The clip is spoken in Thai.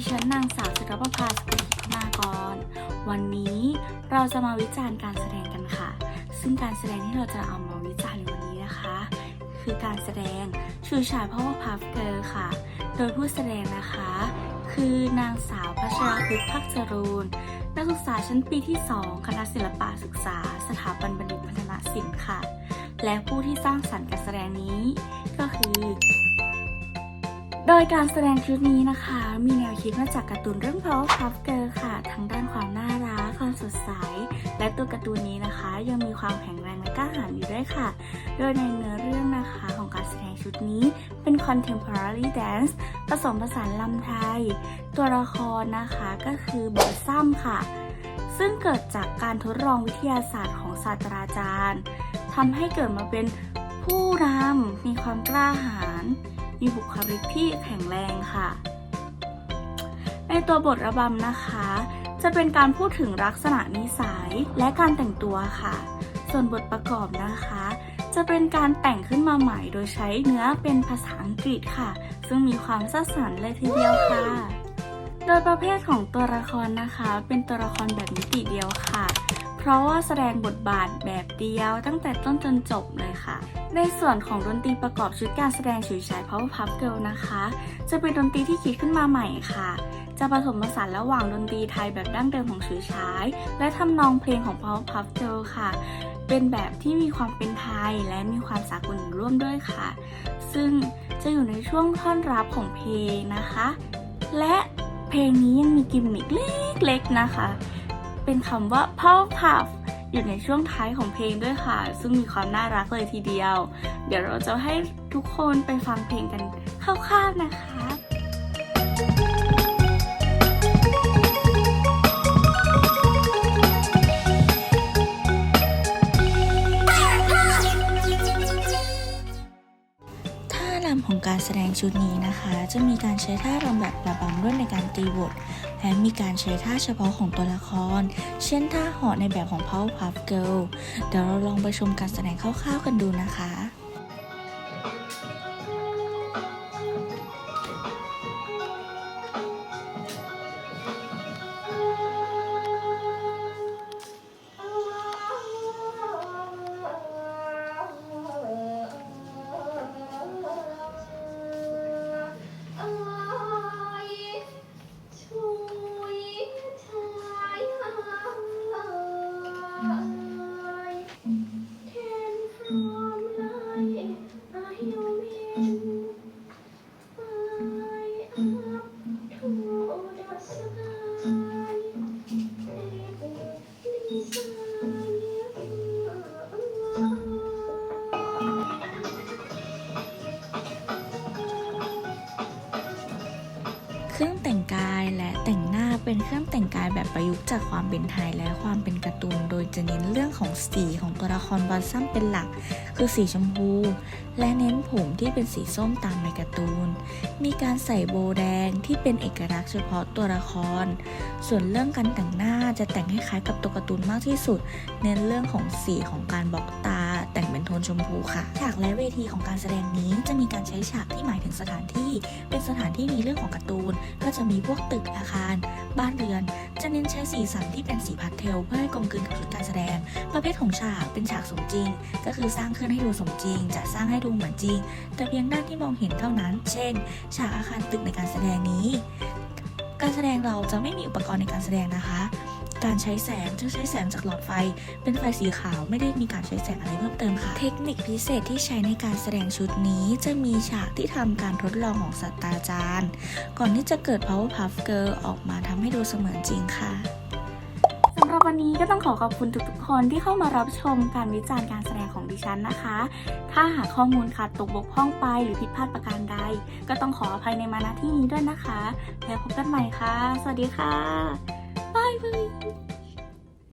ดิฉันนางสาวจิรประภาสกุลพิมากร วันนี้เราจะมาวิจารณ์การแสดงกันค่ะ ซึ่งการแสดงที่เราจะเอามาวิจารณ์ในวันนี้นะคะ คือการแสดงชูชายพ่อพัฟเกิร์ค่ะ โดยผู้แสดงนะคะ คือนางสาวพัชราภึกษ์ภักจรูนนักศึกษาชั้นปีที่ 2 คณะศิลปะศึกษา สถาบันบัณฑิตพัฒนศิลป์ค่ะ และผู้ที่สร้างสรรค์การแสดงนี้ ก็คือ โดยการแสดงชุดนี้นะคะ มีแนวคิดมาจากการ์ตูนเรื่อง Powerpuff Girl ค่ะ ทั้งด้านความน่ารักความสดใส และตัวการ์ตูนนี้นะคะ ยังมีความแข็งแรงและกล้าหาญอยู่ด้วยค่ะ โดยในเนื้อเรื่องนะคะของการแสดงชุดนี้เป็น contemporary dance ผสมผสานลำไทย ตัวละครนะคะก็คือบอสซัมค่ะ ซึ่งเกิดจากการทดลองวิทยาศาสตร์ของศาสตราจารย์ทำให้เกิดมาเป็นผู้นำมีความกล้าหาญ มีบุคลิกที่แข็งแรงค่ะ ในตัวบทระบำนะคะ จะเป็นการพูดถึงลักษณะนิสัยและการแต่งตัวค่ะ ส่วนบทประกอบนะคะ จะเป็นการแต่งขึ้นมาใหม่โดยใช้เนื้อเป็นภาษาอังกฤษค่ะ ซึ่งมีความสร้างสรรค์เลยทีเดียวค่ะ โดยประเภทของตัวละครนะคะ เป็นตัวละครแบบมิติเดียวค่ะ เพราะว่าแสดงบทบาทแบบเดียวตั้งแต่ต้นจนจบเลยค่ะ ในส่วนของดนตรีประกอบชุดการแสดงฉุยฉาย Powerpuff Girl นะคะ จะเป็นดนตรีที่คิดขึ้นมาใหม่ค่ะ จะผสมผสานระหว่างดนตรีไทยแบบดั้งเดิมของฉุยฉาย และทำนองเพลงของ Powerpuff Girl ค่ะเป็นแบบที่มีความเป็นไทยและมีความสากลร่วมด้วยค่ะ ซึ่งจะอยู่ในช่วงท่อนรับของเพลงนะคะ และเพลงนี้ยังมีกิมมิคเล็กๆนะคะ เป็นคำว่า Powerpuff อยู่ในช่วงท้ายของเพลงด้วยค่ะ ซึ่งมีความน่ารักเลยทีเดียว เดี๋ยวเราจะให้ทุกคนไปฟังเพลงกันคร่าวๆนะคะ ของการแสดงชุดนี้นะคะ จะมีการใช้ท่ารำแบบระบำร่วมในการตีบท และมีการใช้ท่าเฉพาะของตัวละคร เช่นท่าหอในแบบของ Powerpuff Girl เดี๋ยวเราลองไปชมการแสดงคร่าวๆกันดูนะคะายและแต่งหน้าเป็นเครื่องแต่งกายแบบประยุกต์จากความเป็นไทยและความเป็นการ์ตูน โดยจะเน้นเรื่องของสีของตัวละครบอสซัมเป็นหลัก คือสีชมพู และเน้นผมที่เป็นสีส้มตามในการ์ตูน มีการใส่โบแดงที่เป็นเอกลักษณ์เฉพาะตัวละคร ส่วนเรื่องการแต่งหน้าจะแต่งให้คล้ายกับตัวการ์ตูนมากที่สุด เน้นเรื่องของสีของการบล็อกตา แต่งเป็นโทนชมพูค่ะ ฉากและเวทีของการแสดงนี้จะมีการใช้ฉากที่หมายถึงสถานที่ เป็นสถานที่มีเรื่องของการ์ตูน ก็จะมีพวกตึกอาคาร บ้านเรือน จะเน้นใช้สีสันที่เป็นสีพาสเทล เพื่อให้กลมกลืนกับชุดการแสดง ประเภทของฉากเป็นฉากสมจริง ก็คือสร้างขึ้นให้ดูสมจริง จะสร้างให้ดูเหมือนจริง แต่เพียงด้านที่มองเห็นเท่านั้น เช่น ฉากอาคารตึกในการแสดงนี้ การแสดงเราจะไม่มีอุปกรณ์ในการแสดงนะคะ การใช้แสงจะใช้แสงจากหลอดไฟ เป็นไฟสีขาวไม่ได้มีการใช้แสงอะไรเพิ่มเติมค่ะ เทคนิคพิเศษที่ใช้ในการแสดงชุดนี้จะมีฉากที่ทำการทดลองของศาสตราจารย์ ก่อนที่จะเกิด Powerpuff Girl ออกมาทำให้ดูเสมือนจริงค่ะสำหรับวันนี้ก็ต้องขอขอบคุณทุกๆคนที่เข้ามารับชมการวิจารณ์การแสดงของดิฉันนะคะ ถ้าหากข้อมูลขาดตกบกพร่องไปหรือผิดพลาดประการใด ก็ต้องขออภัยในมาณที่นี้ด้วยนะคะ แล้วพบกันใหม่ค่ะ สวัสดีค่ะ บายบาย